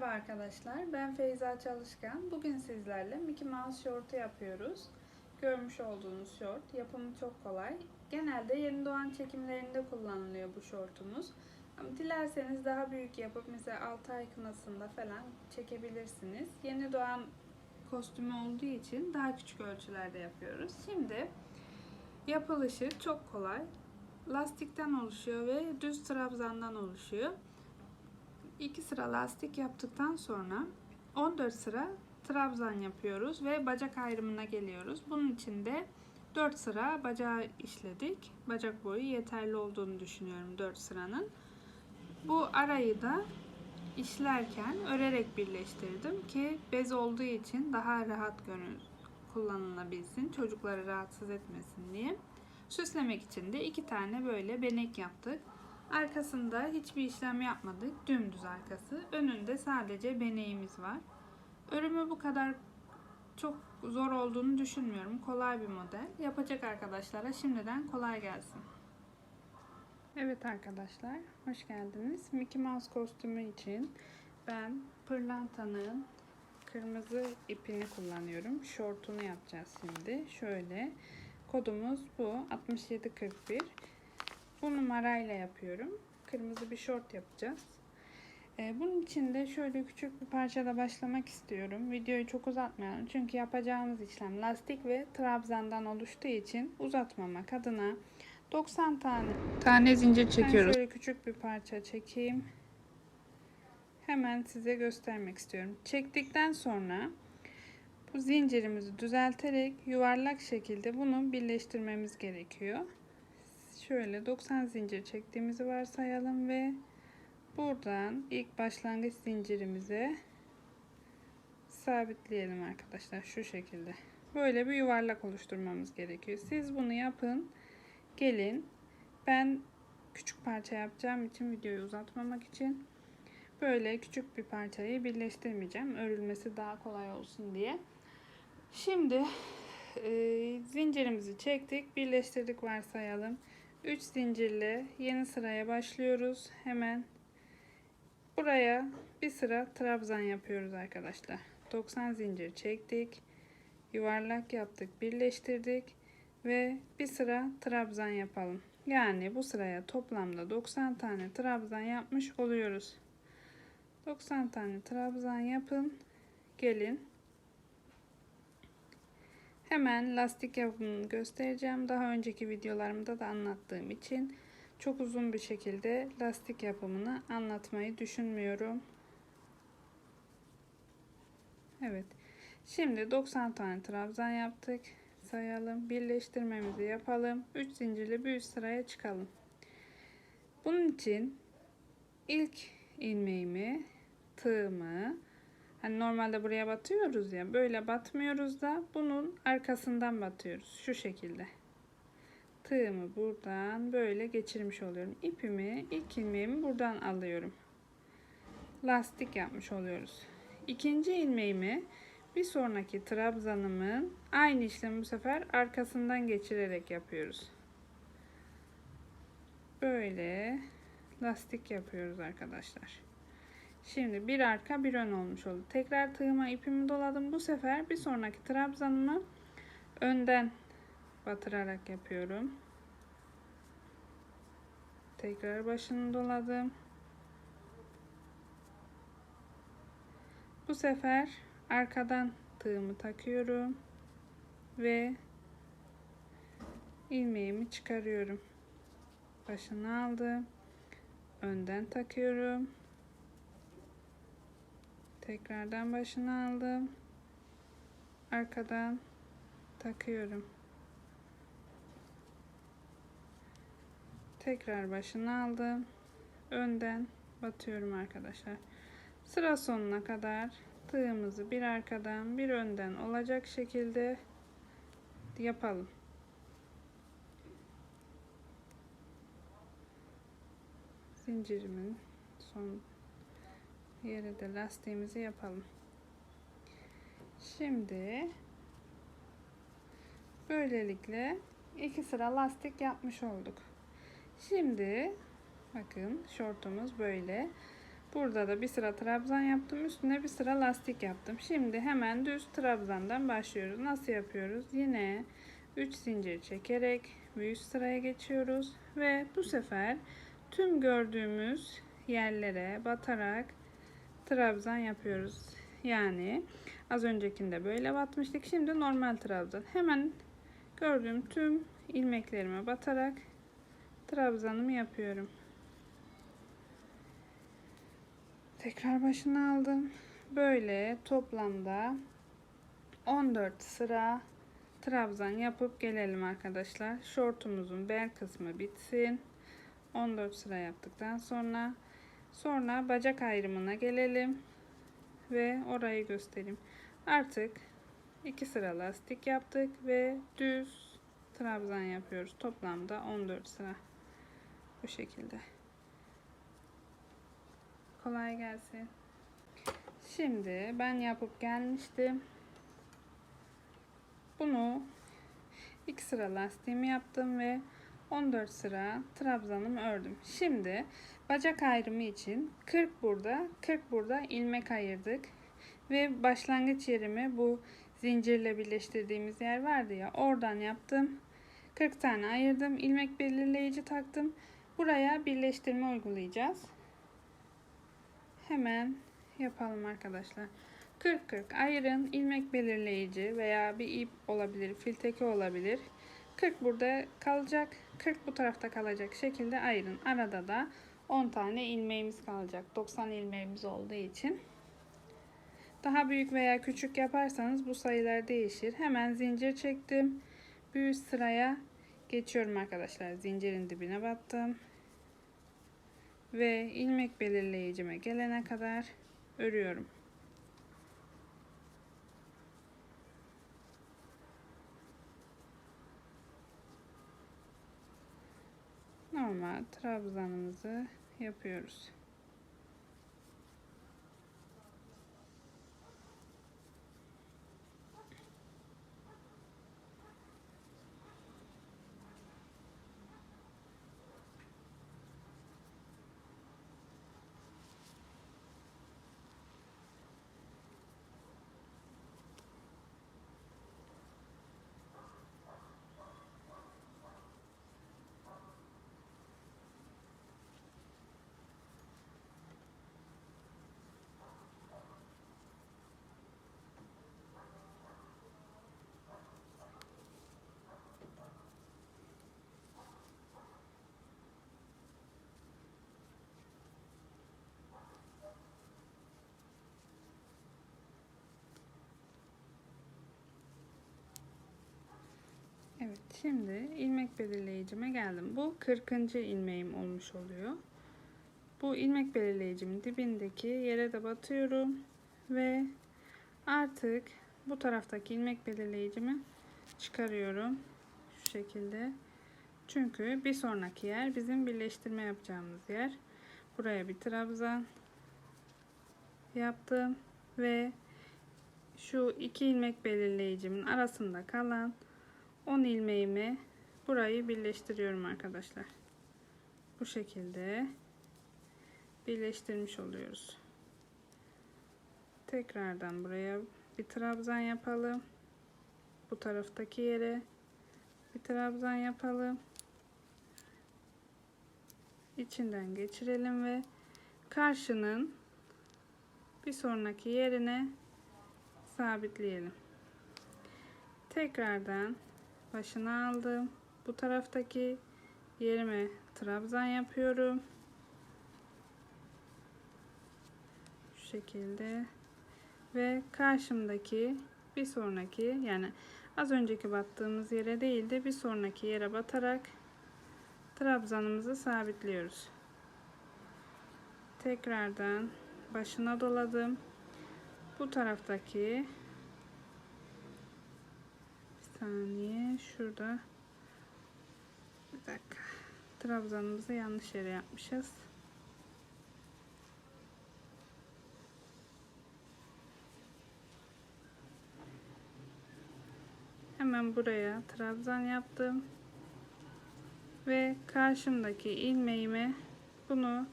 Merhaba arkadaşlar, ben Feyza Çalışkan. Bugün sizlerle Mickey Mouse şortu yapıyoruz. Görmüş olduğunuz şort, yapımı çok kolay. Genelde yeni doğan çekimlerinde kullanılıyor bu şortumuz. Ama dilerseniz daha büyük yapıp mesela 6 ay kınasında falan çekebilirsiniz. Yeni doğan kostümü olduğu için daha küçük ölçülerde yapıyoruz. Şimdi yapılışı çok kolay. Lastikten oluşuyor ve düz trabzandan oluşuyor. 2 sıra lastik yaptıktan sonra 14 sıra trabzan yapıyoruz ve bacak ayrımına geliyoruz. Bunun için de 4 sıra bacağı işledik. Bacak boyu yeterli olduğunu düşünüyorum 4 sıranın. Bu arayı da işlerken örerek birleştirdim ki bez olduğu için daha rahat görün kullanılabilsin. Çocukları rahatsız etmesin diye. Süslemek için de iki tane böyle benek yaptık. Arkasında hiçbir işlem yapmadık. Dümdüz arkası. Önünde sadece beneğimiz var. Örümü bu kadar çok zor olduğunu düşünmüyorum. Kolay bir model. Yapacak arkadaşlara şimdiden kolay gelsin. Evet arkadaşlar, hoş geldiniz. Mickey Mouse kostümü için ben pırlantanın kırmızı ipini kullanıyorum. Şortunu yapacağız şimdi. Şöyle kodumuz bu 6741. Bu numarayla yapıyorum. Kırmızı bir şort yapacağız. Ee, bunun için de şöyle küçük bir parçada başlamak istiyorum. Videoyu çok uzatmayalım. Çünkü yapacağımız işlem lastik ve trabzandan oluştuğu için uzatmamak adına 90 tane tane zincir çekiyoruz. Ben şöyle küçük bir parça çekeyim. Hemen size göstermek istiyorum. Çektikten sonra bu zincirimizi düzelterek yuvarlak şekilde bunu birleştirmemiz gerekiyor şöyle 90 zincir çektiğimizi varsayalım ve buradan ilk başlangıç zincirimize sabitleyelim arkadaşlar şu şekilde. Böyle bir yuvarlak oluşturmamız gerekiyor. Siz bunu yapın. Gelin. Ben küçük parça yapacağım için videoyu uzatmamak için böyle küçük bir parçayı birleştirmeyeceğim. Örülmesi daha kolay olsun diye. Şimdi e, zincirimizi çektik. Birleştirdik varsayalım. 3 zincirle yeni sıraya başlıyoruz. Hemen buraya bir sıra trabzan yapıyoruz arkadaşlar. 90 zincir çektik. Yuvarlak yaptık, birleştirdik ve bir sıra trabzan yapalım. Yani bu sıraya toplamda 90 tane trabzan yapmış oluyoruz. 90 tane trabzan yapın. Gelin Hemen lastik yapımını göstereceğim. Daha önceki videolarımda da anlattığım için çok uzun bir şekilde lastik yapımını anlatmayı düşünmüyorum. Evet. Şimdi 90 tane trabzan yaptık. Sayalım. Birleştirmemizi yapalım. 3 zincirli bir üst sıraya çıkalım. Bunun için ilk ilmeğimi, tığımı Hani normalde buraya batıyoruz ya. Böyle batmıyoruz da bunun arkasından batıyoruz. Şu şekilde. Tığımı buradan böyle geçirmiş oluyorum. İpimi, ilk ilmeğimi buradan alıyorum. Lastik yapmış oluyoruz. İkinci ilmeğimi bir sonraki trabzanımın aynı işlemi bu sefer arkasından geçirerek yapıyoruz. Böyle lastik yapıyoruz arkadaşlar. Şimdi bir arka bir ön olmuş oldu. Tekrar tığıma ipimi doladım. Bu sefer bir sonraki trabzanımı önden batırarak yapıyorum. Tekrar başını doladım. Bu sefer arkadan tığımı takıyorum ve ilmeğimi çıkarıyorum. Başını aldım. Önden takıyorum. Tekrardan başını aldım. Arkadan takıyorum. Tekrar başını aldım. Önden batıyorum arkadaşlar. Sıra sonuna kadar tığımızı bir arkadan bir önden olacak şekilde yapalım. Zincirimin son yere de lastiğimizi yapalım. Şimdi böylelikle iki sıra lastik yapmış olduk. Şimdi bakın şortumuz böyle. Burada da bir sıra trabzan yaptım. Üstüne bir sıra lastik yaptım. Şimdi hemen düz trabzandan başlıyoruz. Nasıl yapıyoruz? Yine 3 zincir çekerek bir üst sıraya geçiyoruz ve bu sefer tüm gördüğümüz yerlere batarak trabzan yapıyoruz. Yani az öncekinde böyle batmıştık. Şimdi normal trabzan. Hemen gördüğüm tüm ilmeklerime batarak trabzanımı yapıyorum. Tekrar başına aldım. Böyle toplamda 14 sıra trabzan yapıp gelelim arkadaşlar. Şortumuzun bel kısmı bitsin. 14 sıra yaptıktan sonra sonra bacak ayrımına gelelim ve orayı göstereyim. Artık 2 sıra lastik yaptık ve düz trabzan yapıyoruz. Toplamda 14 sıra. Bu şekilde. Kolay gelsin. Şimdi ben yapıp gelmiştim. Bunu iki sıra lastiğimi yaptım ve 14 sıra trabzanımı ördüm. Şimdi bacak ayrımı için 40 burada, 40 burada ilmek ayırdık. Ve başlangıç yerimi bu zincirle birleştirdiğimiz yer vardı ya oradan yaptım. 40 tane ayırdım. ilmek belirleyici taktım. Buraya birleştirme uygulayacağız. Hemen yapalım arkadaşlar. 40-40 ayırın. ilmek belirleyici veya bir ip olabilir, filteki olabilir. 40 burada kalacak. 40 bu tarafta kalacak şekilde ayırın. Arada da 10 tane ilmeğimiz kalacak. 90 ilmeğimiz olduğu için. Daha büyük veya küçük yaparsanız bu sayılar değişir. Hemen zincir çektim. Üst sıraya geçiyorum arkadaşlar. Zincirin dibine battım. Ve ilmek belirleyicime gelene kadar örüyorum. Normal trabzanımızı yapıyoruz. Evet şimdi ilmek belirleyicime geldim. Bu 40. ilmeğim olmuş oluyor. Bu ilmek belirleyicimin dibindeki yere de batıyorum ve artık bu taraftaki ilmek belirleyicimi çıkarıyorum. Şu şekilde. Çünkü bir sonraki yer bizim birleştirme yapacağımız yer. Buraya bir trabzan yaptım ve şu iki ilmek belirleyicimin arasında kalan 10 ilmeğimi burayı birleştiriyorum arkadaşlar. Bu şekilde birleştirmiş oluyoruz. Tekrardan buraya bir trabzan yapalım. Bu taraftaki yere bir trabzan yapalım. İçinden geçirelim ve karşının bir sonraki yerine sabitleyelim. Tekrardan başına aldım. Bu taraftaki yerime trabzan yapıyorum. Şu şekilde ve karşımdaki bir sonraki yani az önceki battığımız yere değil de bir sonraki yere batarak trabzanımızı sabitliyoruz. Tekrardan başına doladım. Bu taraftaki saniye. Şurada. Bir dakika. Trabzanımızı yanlış yere yapmışız. Hemen buraya trabzan yaptım. Ve karşımdaki ilmeğime bunu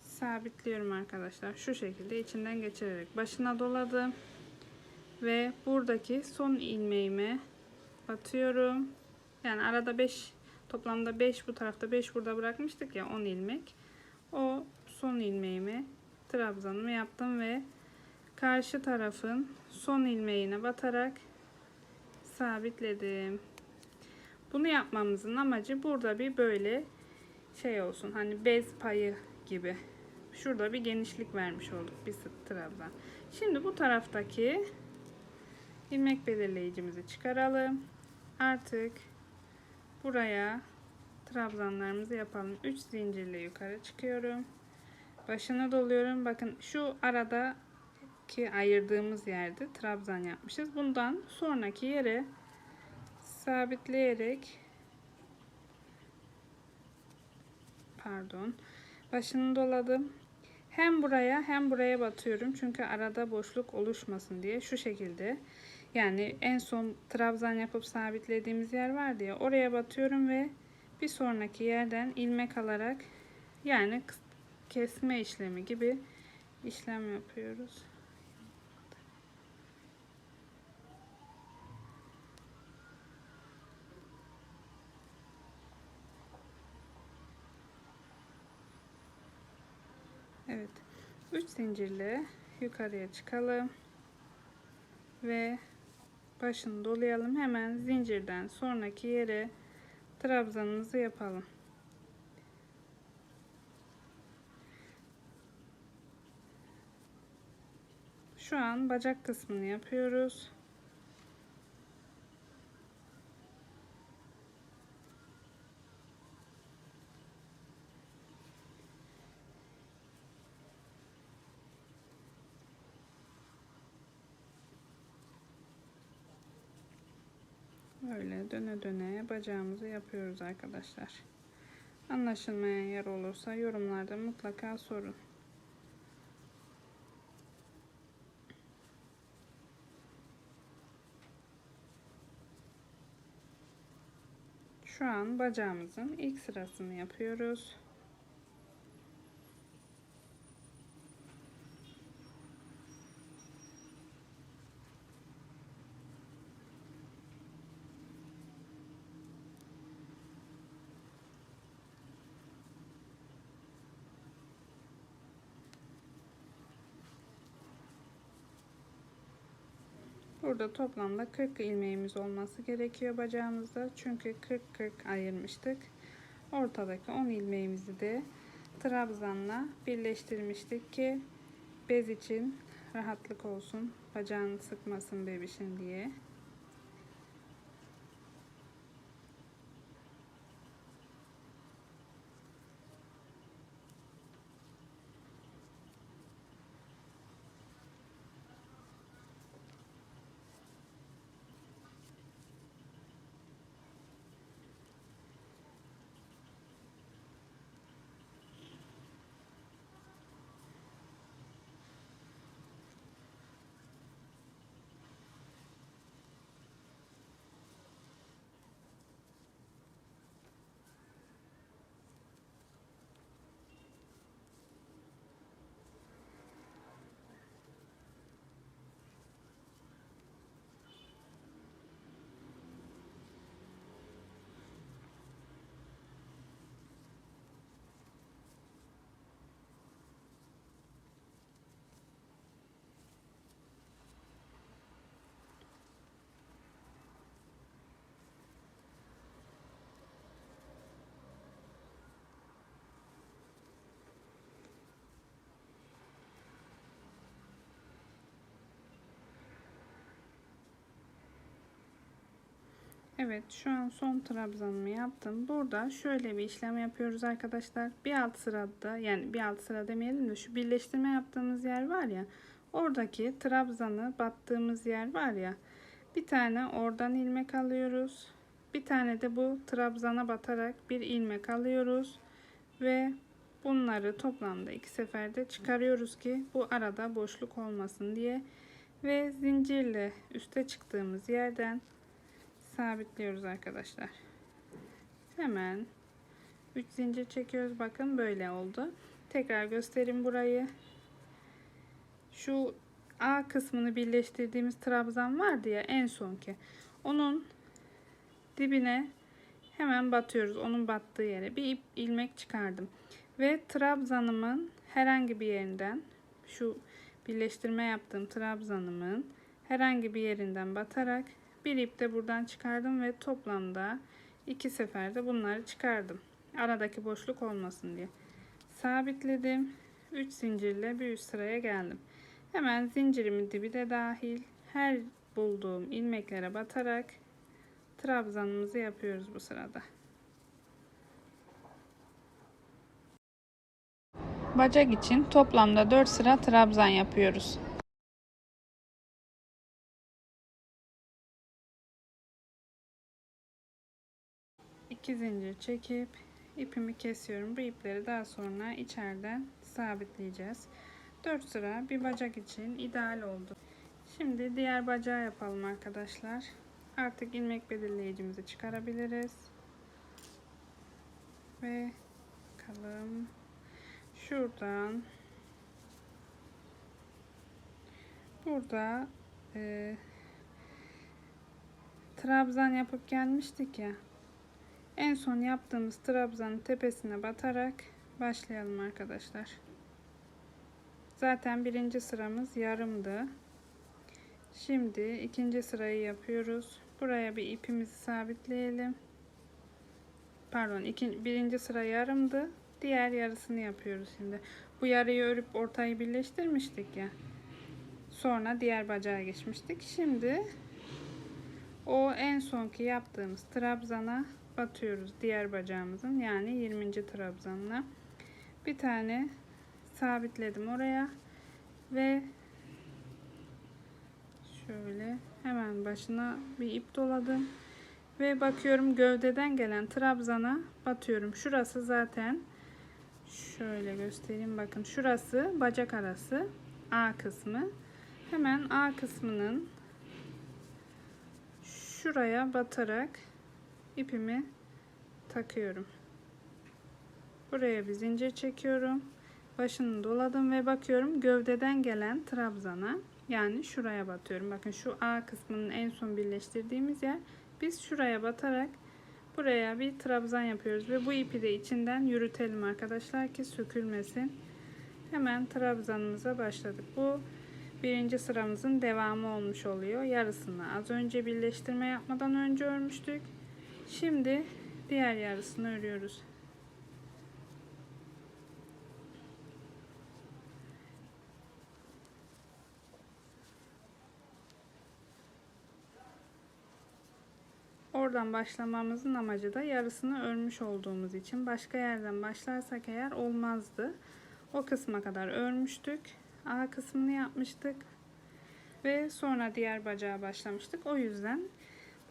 sabitliyorum arkadaşlar. Şu şekilde içinden geçirerek başına doladım. Ve buradaki son ilmeğime batıyorum. Yani arada 5 toplamda 5 bu tarafta 5 burada bırakmıştık ya 10 ilmek. O son ilmeğimi trabzanımı yaptım ve karşı tarafın son ilmeğine batarak sabitledim. Bunu yapmamızın amacı burada bir böyle şey olsun. Hani bez payı gibi. Şurada bir genişlik vermiş olduk bir sık trabzan. Şimdi bu taraftaki ilmek belirleyicimizi çıkaralım. Artık buraya trabzanlarımızı yapalım. 3 zincirle yukarı çıkıyorum. Başını doluyorum. Bakın şu arada ki ayırdığımız yerde trabzan yapmışız. Bundan sonraki yere sabitleyerek pardon başını doladım. Hem buraya hem buraya batıyorum. Çünkü arada boşluk oluşmasın diye şu şekilde. Yani en son trabzan yapıp sabitlediğimiz yer vardı ya oraya batıyorum ve bir sonraki yerden ilmek alarak yani kesme işlemi gibi işlem yapıyoruz. Evet. 3 zincirle yukarıya çıkalım. Ve başını dolayalım. Hemen zincirden sonraki yere trabzanımızı yapalım. Şu an bacak kısmını yapıyoruz. Böyle döne döne bacağımızı yapıyoruz arkadaşlar. Anlaşılmayan yer olursa yorumlarda mutlaka sorun. Şu an bacağımızın ilk sırasını yapıyoruz. Burada toplamda 40 ilmeğimiz olması gerekiyor bacağımızda. Çünkü 40-40 ayırmıştık. Ortadaki 10 ilmeğimizi de trabzanla birleştirmiştik ki bez için rahatlık olsun. Bacağını sıkmasın bebişin diye. Evet şu an son trabzanımı yaptım. Burada şöyle bir işlem yapıyoruz arkadaşlar. Bir alt sırada yani bir alt sıra demeyelim de şu birleştirme yaptığımız yer var ya. Oradaki trabzanı battığımız yer var ya. Bir tane oradan ilmek alıyoruz. Bir tane de bu trabzana batarak bir ilmek alıyoruz. Ve bunları toplamda iki seferde çıkarıyoruz ki bu arada boşluk olmasın diye. Ve zincirle üste çıktığımız yerden sabitliyoruz arkadaşlar. Hemen 3 zincir çekiyoruz. Bakın böyle oldu. Tekrar göstereyim burayı. Şu A kısmını birleştirdiğimiz trabzan vardı ya en sonki. Onun dibine hemen batıyoruz. Onun battığı yere bir ip ilmek çıkardım. Ve trabzanımın herhangi bir yerinden şu birleştirme yaptığım trabzanımın herhangi bir yerinden batarak bir ip de buradan çıkardım ve toplamda iki seferde bunları çıkardım. Aradaki boşluk olmasın diye. Sabitledim. 3 zincirle bir üst sıraya geldim. Hemen zincirimin dibi de dahil her bulduğum ilmeklere batarak trabzanımızı yapıyoruz bu sırada. Bacak için toplamda 4 sıra trabzan yapıyoruz. İki zincir çekip ipimi kesiyorum. Bu ipleri daha sonra içeriden sabitleyeceğiz. 4 sıra bir bacak için ideal oldu. Şimdi diğer bacağı yapalım arkadaşlar. Artık ilmek belirleyicimizi çıkarabiliriz. Ve bakalım şuradan burada e, trabzan yapıp gelmiştik ya en son yaptığımız trabzanın tepesine batarak başlayalım arkadaşlar zaten birinci sıramız yarımdı şimdi ikinci sırayı yapıyoruz buraya bir ipimizi sabitleyelim pardon iki, birinci sıra yarımdı diğer yarısını yapıyoruz şimdi. Bu yarıyı örüp ortayı birleştirmiştik ya. Sonra diğer bacağa geçmiştik. Şimdi o en sonki yaptığımız trabzana batıyoruz. Diğer bacağımızın yani 20. trabzanına. Bir tane sabitledim oraya ve şöyle hemen başına bir ip doladım ve bakıyorum gövdeden gelen trabzana batıyorum. Şurası zaten Şöyle göstereyim bakın şurası bacak arası A kısmı. Hemen A kısmının şuraya batarak ipimi takıyorum. Buraya bir zincir çekiyorum. Başını doladım ve bakıyorum gövdeden gelen trabzana yani şuraya batıyorum. Bakın şu A kısmının en son birleştirdiğimiz yer. Biz şuraya batarak Buraya bir trabzan yapıyoruz ve bu ipi de içinden yürütelim arkadaşlar ki sökülmesin. Hemen trabzanımıza başladık. Bu birinci sıramızın devamı olmuş oluyor. Yarısını az önce birleştirme yapmadan önce örmüştük. Şimdi diğer yarısını örüyoruz. Oradan başlamamızın amacı da yarısını örmüş olduğumuz için başka yerden başlarsak eğer olmazdı. O kısma kadar örmüştük. A kısmını yapmıştık. Ve sonra diğer bacağa başlamıştık. O yüzden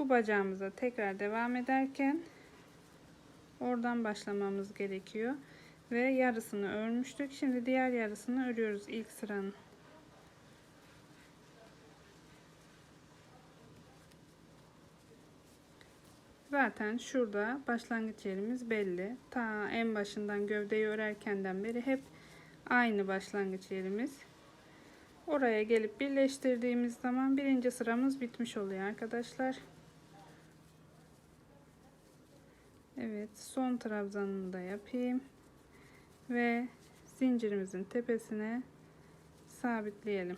bu bacağımıza tekrar devam ederken oradan başlamamız gerekiyor. Ve yarısını örmüştük. Şimdi diğer yarısını örüyoruz ilk sıranın. Zaten şurada başlangıç yerimiz belli. Ta en başından gövdeyi örerkenden beri hep aynı başlangıç yerimiz. Oraya gelip birleştirdiğimiz zaman birinci sıramız bitmiş oluyor arkadaşlar. Evet son trabzanını da yapayım. Ve zincirimizin tepesine sabitleyelim.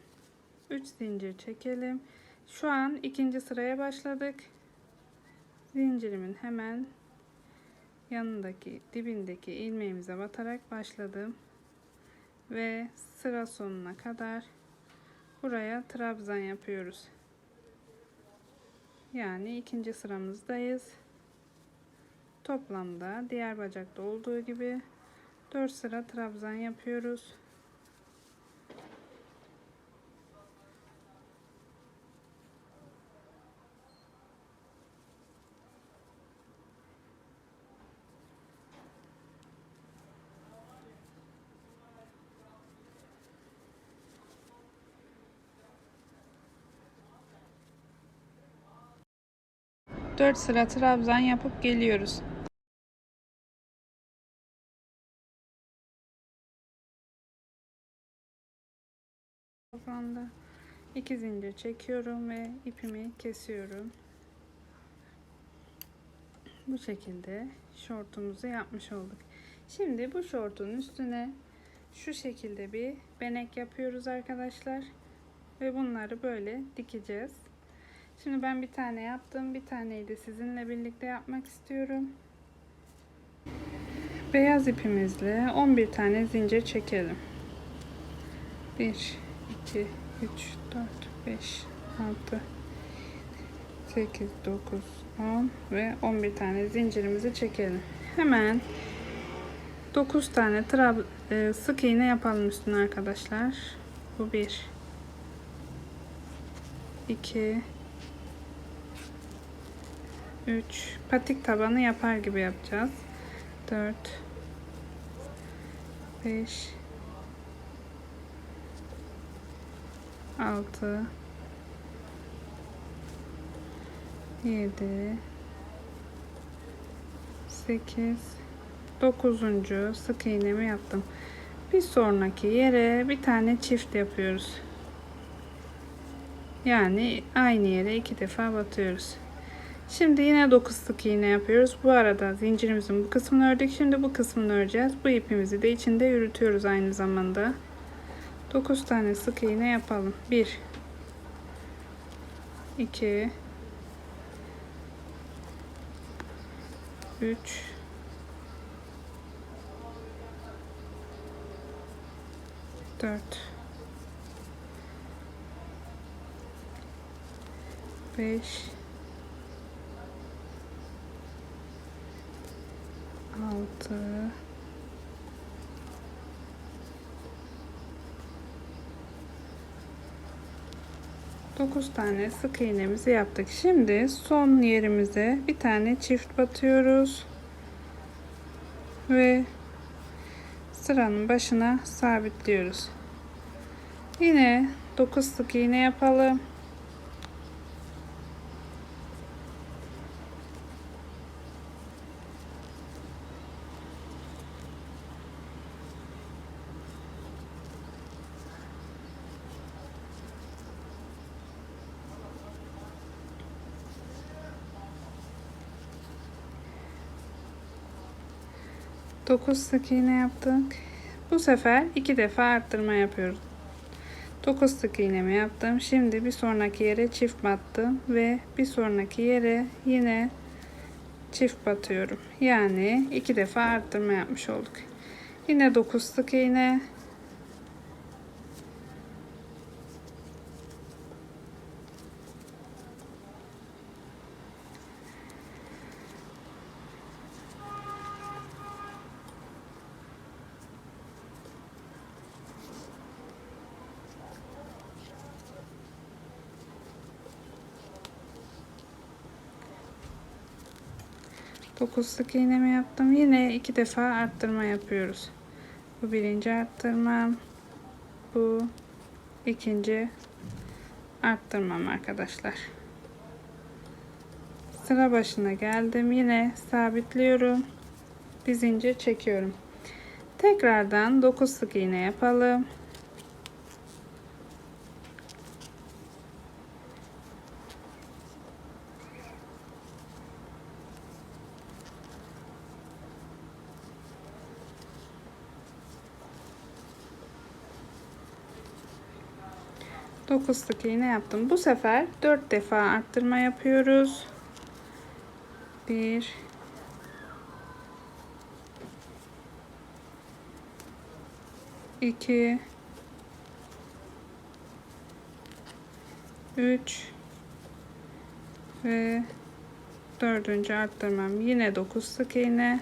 3 zincir çekelim. Şu an ikinci sıraya başladık zincirimin hemen yanındaki dibindeki ilmeğimize batarak başladım ve sıra sonuna kadar buraya trabzan yapıyoruz yani ikinci sıramızdayız toplamda diğer bacakta olduğu gibi 4 sıra trabzan yapıyoruz 4 sıra trabzan yapıp geliyoruz. Anda. 2 zincir çekiyorum ve ipimi kesiyorum. Bu şekilde şortumuzu yapmış olduk. Şimdi bu şortun üstüne şu şekilde bir benek yapıyoruz arkadaşlar. Ve bunları böyle dikeceğiz. Şimdi ben bir tane yaptım. Bir taneyi de sizinle birlikte yapmak istiyorum. Beyaz ipimizle 11 tane zincir çekelim. 1 2 3 4 5 6 8 9 10 ve 11 tane zincirimizi çekelim. Hemen 9 tane trab e, sık iğne yapalım üstüne arkadaşlar. Bu 1 2 3 patik tabanı yapar gibi yapacağız. 4 5 6 7 8 9. sık iğnemi yaptım. Bir sonraki yere bir tane çift yapıyoruz. Yani aynı yere iki defa batıyoruz. Şimdi yine 9 sık iğne yapıyoruz. Bu arada zincirimizin bu kısmını ördük. Şimdi bu kısmını öreceğiz. Bu ipimizi de içinde yürütüyoruz aynı zamanda. 9 tane sık iğne yapalım. 1 2 3 4 5 6 9 tane sık iğnemizi yaptık. Şimdi son yerimize bir tane çift batıyoruz. Ve sıranın başına sabitliyoruz. Yine 9 sık iğne yapalım. Dokuz sık iğne yaptık. Bu sefer iki defa arttırma yapıyoruz. 9 sık iğnemi yaptım. Şimdi bir sonraki yere çift battım ve bir sonraki yere yine çift batıyorum. Yani iki defa arttırma yapmış olduk. Yine 9 sık iğne. Dokuz sık iğnemi yaptım. Yine iki defa arttırma yapıyoruz. Bu birinci arttırmam. Bu ikinci arttırmam arkadaşlar. Sıra başına geldim. Yine sabitliyorum. Bir zincir çekiyorum. Tekrardan 9 sık iğne yapalım. Sık iğne yaptım. Bu sefer 4 defa arttırma yapıyoruz. 1 2 3 ve dördüncü arttırmam. Yine 9 sık iğne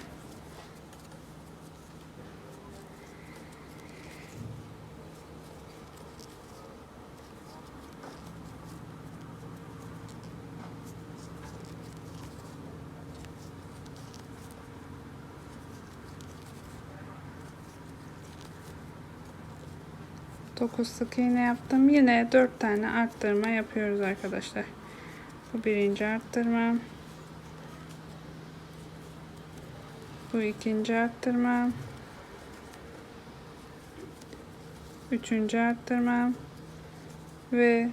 Dokuz sık iğne yaptım. Yine dört tane arttırma yapıyoruz arkadaşlar. Bu birinci arttırma. Bu ikinci arttırma. Üçüncü arttırma. ve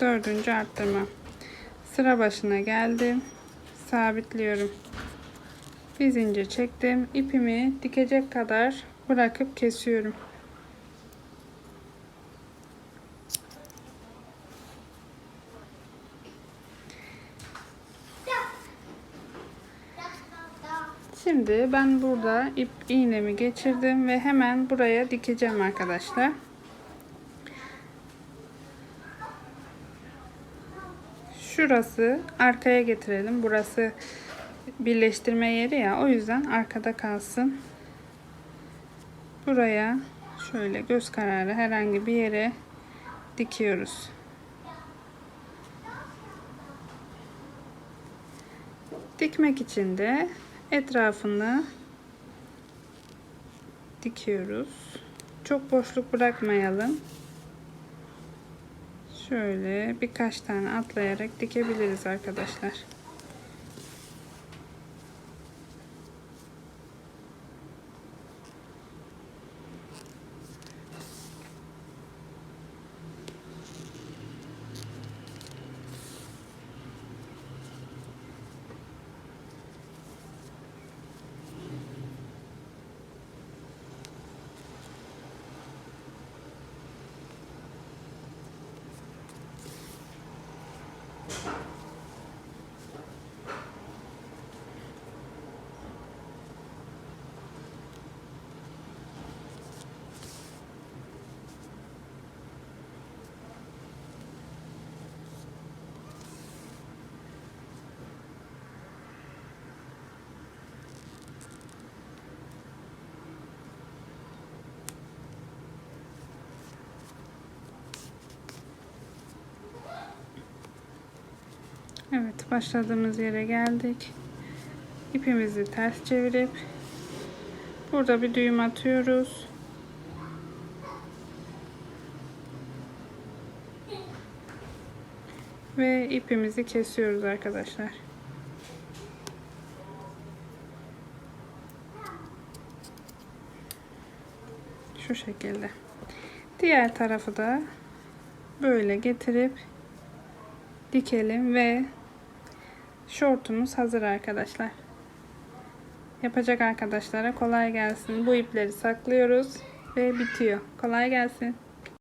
dördüncü arttırma. Sıra başına geldim. Sabitliyorum. Bir zincir çektim. İpimi dikecek kadar bırakıp kesiyorum. Şimdi ben burada ip iğnemi geçirdim ve hemen buraya dikeceğim arkadaşlar. Şurası arkaya getirelim. Burası birleştirme yeri ya. O yüzden arkada kalsın. Buraya şöyle göz kararı herhangi bir yere dikiyoruz. Dikmek için de etrafını dikiyoruz. Çok boşluk bırakmayalım. Şöyle birkaç tane atlayarak dikebiliriz arkadaşlar. Evet başladığımız yere geldik. İpimizi ters çevirip burada bir düğüm atıyoruz. Ve ipimizi kesiyoruz arkadaşlar. Şu şekilde. Diğer tarafı da böyle getirip dikelim ve şortumuz hazır arkadaşlar. Yapacak arkadaşlara kolay gelsin. Bu ipleri saklıyoruz ve bitiyor. Kolay gelsin.